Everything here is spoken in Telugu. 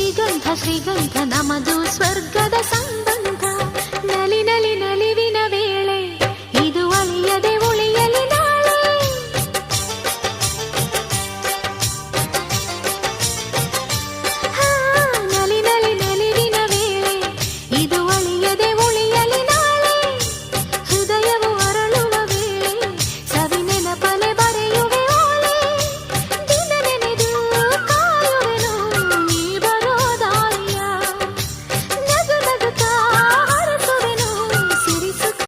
ಶ್ರೀಗಂಧ ಶ್ರೀಗಂಧ ನಮದು ಸ್ವರ್ಗದ ಸಂದ